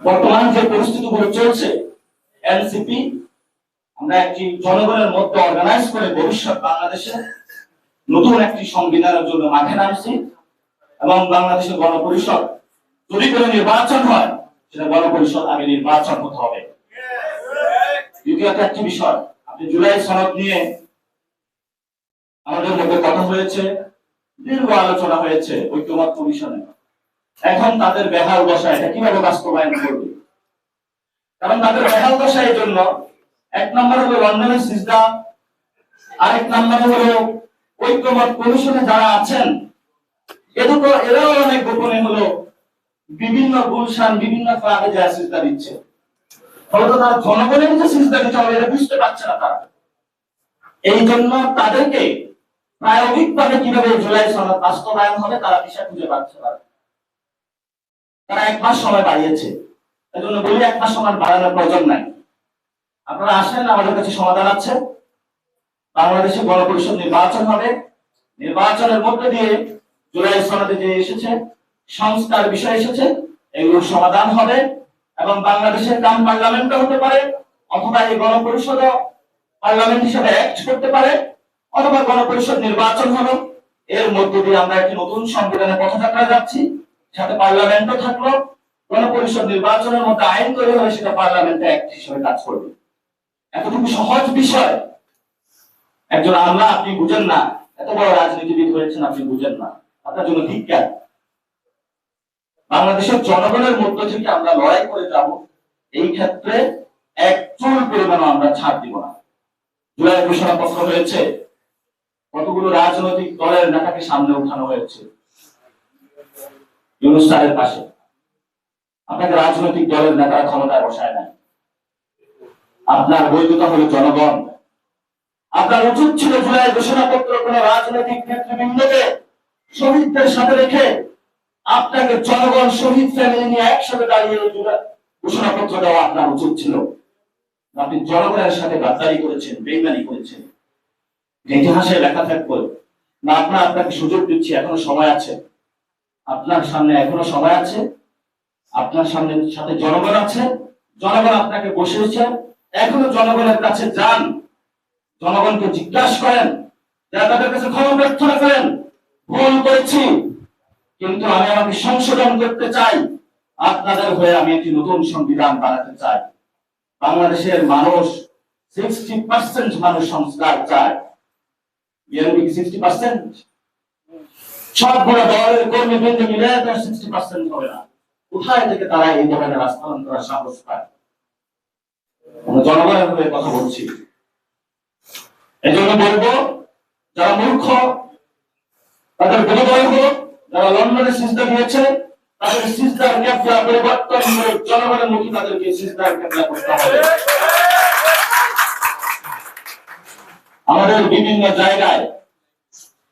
বর্তমান যে পরিস্থিতিগুলো চলছে এনসিপি আমরা একটি জনগণের মধ্যে অর্গানাইজ করে ভবিষ্যৎ বাংলাদেশে নতুন একটি সংবিধানের জন্য মাঠে নামছি এবং বাংলাদেশের গণপরিষদ যদি কোনো নির্বাচন হয়, সেটা গণপরিষদ আগে নির্বাচন হতে হবে। দ্বিতীয়ত একটি বিষয়, আপনি জুলাই সনদ নিয়ে আমাদের মধ্যে কথা হয়েছে, দীর্ঘ আলোচনা হয়েছে ঐক্যমত কমিশনে। এখন তাদের বেহাল দশা এটা কীভাবে বাস্তবায়ন করবে? কারণ তাদের বেহাল দশা এই জন্য, এক নম্বর হলো লন্ডনের সিজদা, আরেক নম্বরে হলো ঐক্যমত কমিশনে যারা আছেন, এ এরাও অনেক গোপনে হলো বিভিন্ন গুলশান, বিভিন্ন ক্লাবে যা সিজদা দিচ্ছে। ফলত তারা জনগণের যে সিজদা দিতে হবে, এটা বুঝতে পারছে না তারা। এই জন্য তাদেরকে প্রায়োগিকভাবে কীভাবে জুলাই সনদ বাস্তবায়ন হবে, তারা বিষয় খুঁজে পাচ্ছে না। তারা এক মাস সময় বাড়িয়েছে। এই জন্য বলি এক মাস সময় বাড়ানোর প্রয়োজন নাই। আপনারা আসেন, আমাদের কাছে সমাধান আছে। বাংলাদেশে গণপরিষদ নির্বাচন হবে। নির্বাচনের মধ্যে দিয়ে জুলাই সনদে যে এসেছে, সংস্কার বিষয় এসেছে, এগুলোর সমাধান হবে এবং বাংলাদেশের গ্রাম পার্লামেন্টও হতে পারে, অথবা এই গণপরিষদও পার্লামেন্ট হিসেবে অ্যাক্ট করতে পারে, অথবা গণপরিষদ নির্বাচন হলো। এর মধ্য দিয়ে আমরা একটি নতুন সংবিধানের পথযাত্রা যাচ্ছি। সাথে পার্লামেন্টও থাকল, গণপরিষদ নির্বাচনের মধ্যে আইন তৈরি হলে সেটা পার্লামেন্টে অ্যাক্ট হিসেবে কাজ করবে। এতটুকু সহজ বিষয়। একজন আমরা আপনি বুঝেন না, এত বড় রাজনীতিবিদ হয়েছেন, আপনি বুঝেন না। আপনার জন্য ধিক্কার বাংলাদেশের জনগণের মধ্য থেকে আমরা লড়াই করে যাব। এই ক্ষেত্রে এক চুল পরিমাণও আমরা ছাড় দিব না। জুলাই ঘোষণাপত্র হয়েছে। কতগুলো রাজনৈতিক দলের নেতাকে সামনে উঠানো হয়েছে। ইউনুস পাশে। আপনাকে রাজনৈতিক দলের নেতারা ক্ষমতায় বসায় নাই। আপনার বৈধতা হলো জনগণ। আপনার উচিত ছিল জুলাই ঘোষণাপত্র কোন রাজনৈতিক নেতৃবৃন্দকে শহীদদের সাথে রেখে আপনাকে জনগণ, শহীদ ফ্যামিলি নিয়ে একসাথে দাঁড়িয়ে ঘোষণাপত্র দেওয়া আপনার উচিত ছিল। আপনি জনগণের সাথে গাদ্দারি করেছেন, বেইমানি করেছেন। ইতিহাসে লেখা থাকবে, না, আপনার আপনাকে সুযোগ দিচ্ছি, এখনও সময় আছে। আপনার সামনে এখনও সময় আছে, আপনার সামনে সাথে জনগণ আছে, জনগণ আপনাকে বসিয়েছে, এখনও জনগণের কাছে যান, জনগণকে জিজ্ঞাসা করেন, যারা তাদের কাছে ক্ষমা প্রার্থনা করেন, ভুল করেছি, কিন্তু আমি আমাকে সংশোধন করতে চাই, আপনাদের হয়ে আমি একটি নতুন সংবিধান বানাতে চাই। বাংলাদেশের মানুষ সিক্সটি পার্সেন্ট মানুষ সংস্কার চায়। সিক্সটি পার্সেন্ট সবগুলো দলের কর্মী বৃন্দ মিলে সিক্সটি পার্সেন্ট হবে না। কোথায় থেকে তারা এই ধরনের আস্থান সাহস পায়? আমরা জনগণের হয়ে কথা বলছি। এই জন্য বলব, যারা মূর্খ, তাদের বোধোদয় যারা লন্ডনে সিজদা দিয়েছে, তাদের সিজদার ক্যাবলা পরিবর্তন করে জনগণের মুখে তাদেরকে সিজদার ক্যাবলা করতে হবে। আমাদের বিভিন্ন জায়গায়